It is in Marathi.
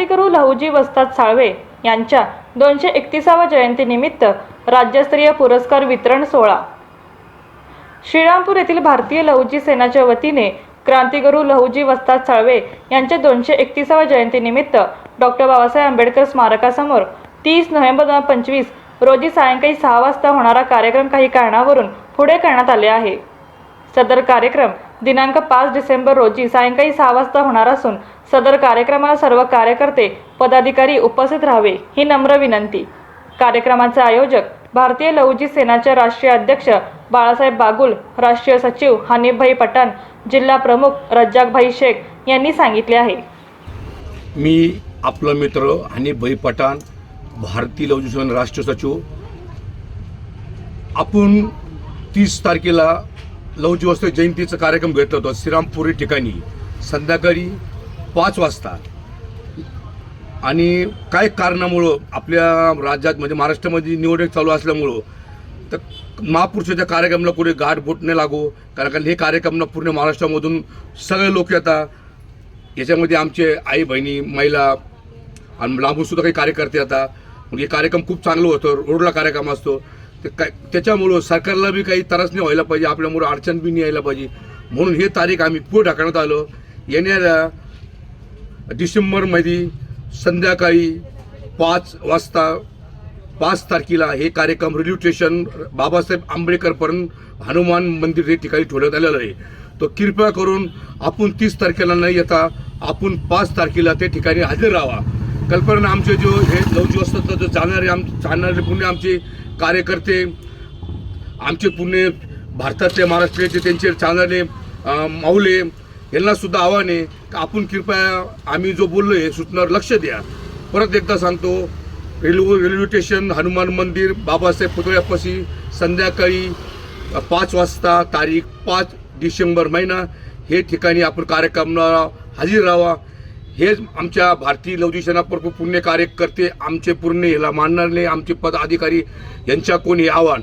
क्रांतिकरू लहुजी वस्ताद साळवे यांच्या दोनशे एकतीसाव्या जयंतीनिमित्त राज्यस्तरीय पुरस्कार वितरण सोहळा. श्रीरामपूर येथील भारतीय लहुजी सेनाच्या वतीने क्रांतिगुरू लहुजी वस्ताद साळवे यांच्या दोनशे एकतीसाव्या जयंतीनिमित्त डॉक्टर बाबासाहेब आंबेडकर स्मारकासमोर तीस नोव्हेंबर दोन हजार पंचवीस रोजी सायंकाळी सहा वाजता होणारा कार्यक्रम काही कारणावरून पुढे करण्यात आले आहे. सदर कार्यक्रम दिनांक पाच डिसेंबर रोजी सायंकाळी सहा वाजता होणार असून सदर कार्यक्रमाला सर्व कार्यकर्ते पदाधिकारी उपस्थित राहावे ही नम्र विनंती. कार्यक्रमाचे आयोजक भारतीय लहुजी सेनाचे राष्ट्रीय अध्यक्ष बाळासाहेब बागुल राष्ट्रीय सचिव हनीफभाई पठाण जिल्हा प्रमुख रज्जाकभाई शेख यांनी सांगितले आहे. मी आपला मित्र हनीफभाई पठाण भारतीय लवजी राष्ट्रीय सचिव. आपण तीस तारखेला लवजीवस्त जयंतीचा कार्यक्रम घेतला होता. श्रीरामपुरी ठिकाणी. संध्याकाळी पाच वाजता. आणि काय कारणामुळं आपल्या राज्यात म्हणजे महाराष्ट्रामध्ये निवडणूक चालू असल्यामुळं तर महापुरुषाच्या कार्यक्रमाला कुठे गाठ बोट नाही लागू कारण कारण हे कार्यक्रम पूर्ण महाराष्ट्रामधून सगळे लोक येतात याच्यामध्ये आमचे आई बहिणी महिला आणि लांबूनसुद्धा काही कार्यकर्ते येतात मग हे कार्यक्रम खूप चांगलं होतं. रोडला कार्यक्रम असतो. काय त्याच्यामुळं सरकारला बी काही त्रास नाही व्हायला पाहिजे आपल्यामुळं अडचण बी नाही यायला पाहिजे. म्हणून हे तारीख आम्ही पुढे ढकलण्यात आलो. येणाऱ्या डिसेंबरमध्ये संध्याकाळी पाच वाजता पाच तारखेला हे कार्यक्रम रेल्वे स्टेशन बाबासाहेब आंबेडकरपर्यंत हनुमान मंदिर हे ठिकाणी ठेवण्यात आलेलं आहे. तो कृपया करून आपण तीस तारखेला नाही येता आपण पाच तारखेला ते ठिकाणी हजर राहावा. कल्पना आमचे जो हे लवजी असतात जो जाणारे आम जाणारे पुणे आमचे कार्यकर्ते आमचे पुणे भारतातले महाराष्ट्राचे त्यांचे चालणारे माऊले यांनासुद्धा आव्हान आहे. की आपण कृपया आम्ही जो बोललो आहे सूचनावर लक्ष द्या. परत एकदा सांगतो रेल्वे रेल्वे स्टेशन हनुमान मंदिर बाबासाहेब पुतळ्यापाशी संध्याकाळी पाच वाजता तारीख पाच डिसेंबर महिना हे ठिकाणी आपण कार्यक्रमाला हजर राहावा. हेच आमच्या भारतीय लवजी सेनाप्रभू पुण्य कार्यकर्ते आमचे पूर्ण याला मानणारे आमचे पदाधिकारी यांच्या कोणी आव्हान.